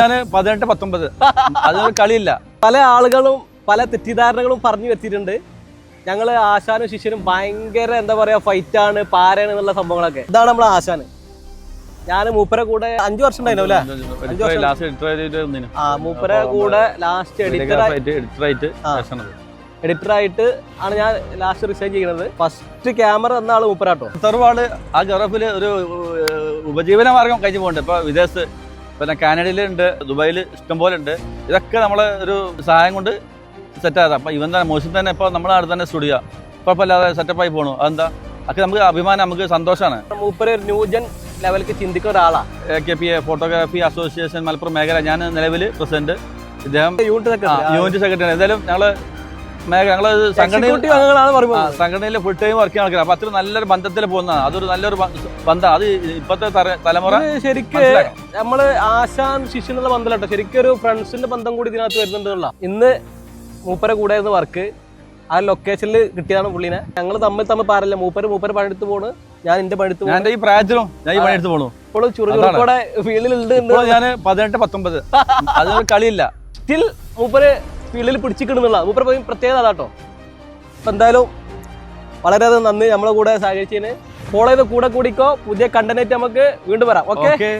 ഞാൻ പതിനെട്ട് പത്തൊമ്പത്. അതൊരു കളിയില്ല. പല ആളുകളും പല തെറ്റിദ്ധാരണകളും പറഞ്ഞു വെച്ചിട്ടുണ്ട്. ഞങ്ങൾ ആശാനും ശിഷ്യനും ഭയങ്കര എന്താ പറയാ ഫൈറ്റ് ആണ് പാരയാണ് എന്നുള്ള സംഭവങ്ങളൊക്കെ. ഇതാണ് നമ്മളെ ആശാന്. ഞാൻ മൂപ്പരെ കൂടെ അഞ്ചു വർഷം ഉണ്ടായിരുന്നു അല്ലേ? അഞ്ച് കൂടെ ലാസ്റ്റ് എഡിറ്റർ ആയിട്ട് ആ മൂപ്പരെ കൂടെ ലാസ്റ്റ് എഡിറ്റർ ആയിട്ട് ആണ് ഞാൻ ലാസ്റ്റ് റിസൈൻ ചെയ്യുന്നത് ഫസ്റ്റ് ക്യാമറ എന്ന ആൾ മൂപ്പരാട്ടോ. തറവാട് ആ ഗറഫിൽ ഒരു ഉപജീവന മാർഗം കഴിഞ്ഞു പോകുന്നുണ്ട് ഇപ്പൊ വിദേശത്ത് പിന്നെ കാനഡയിലുണ്ട് ദുബായിൽ ഇഷ്ടംപോലെ ഉണ്ട്. ഇതൊക്കെ നമ്മളെ ഒരു സഹായം കൊണ്ട് സെറ്റ് ആയതാ. അപ്പൊ ഇവൻ തന്നെ മോശം തന്നെ ഇപ്പൊ നമ്മളെ അടുത്ത് തന്നെ സ്റ്റുഡിയോ കുഴപ്പമില്ലാതെ സെറ്റപ്പായി പോണു. അതെന്താ? ഒക്കെ നമുക്ക് അഭിമാനം നമുക്ക് സന്തോഷമാണ് മൂപ്പര് ഒരു ന്യൂജൻ ലെവലിലേക്ക് ചിന്തിക്കുന്ന ഒരാളാണ് A K P A photography association Malappuram മേഖല. ഞാൻ നിലവിൽ പ്രസിഡന്റ് ഇദ്ദേഹം യൂണിറ്റ് സെക്രട്ടറി യൂണിറ്റ് സെക്രട്ടറി എന്തായാലും ഞങ്ങൾ മേഖല ഞങ്ങൾ സംഘടനയിൽ ഫുൾ ടൈം വർക്ക് ചെയ്യാൻ ആൾക്കാർ അപ്പൊ അത്ര നല്ലൊരു ബന്ധത്തിൽ പോകുന്നതാണ്. അതൊരു നല്ലൊരു ബന്ധം. അത് ഇപ്പത്തെ തലമുറ ശരിക്കും. നമ്മൾ ആശാൻ ശിഷ്യൻ എന്നുള്ള ബന്ധമല്ല ശരിക്കും ഒരു ഫ്രണ്ട്സിന്റെ ബന്ധം കൂടി ഇതിനകത്ത് വരുന്നുണ്ടെന്നുള്ള ഇന്ന് മൂപ്പരെ കൂടെ ആയിരുന്നു വർക്ക്. ആ ലൊക്കേഷനിൽ കിട്ടിയതാണ് പുള്ളിനെ. ഞങ്ങൾ തമ്മിൽ തമ്മിൽ പാരല്ല. മൂപ്പര് മൂപ്പര് പണിയെടുത്ത് പോണ്. ഞാൻ എന്റെ പണിയെടുത്ത് പോകുന്നു ഈ പ്രായത്തിലും ഞാൻ ഈ പണിയെടുത്ത് പോണു. ഇപ്പോൾ ചുറുചുറുക്കോടെ ഫീൽഡിലുണ്ട് ഉണ്ട് ഞാൻ പതിനെട്ട് പത്തൊമ്പത്. അതൊരു കളിയില്ല. സ്റ്റിൽ മൂപ്പര് ഫീൽഡിൽ പിടിച്ചിക്കിടുന്നുള്ള മൂപ്പർ പോയി പ്രത്യേകത അതാട്ടോ. അപ്പൊ എന്തായാലും വളരെയധികം നന്ദി നമ്മളെ കൂടെ സഹകരിച്ചതിന്. ഫോളോ ചെയ്ത് കൂടെ കൂടിക്കോ. പുതിയ കണ്ടന്റ് നമുക്ക് വീണ്ടും വരാം. ഓക്കെ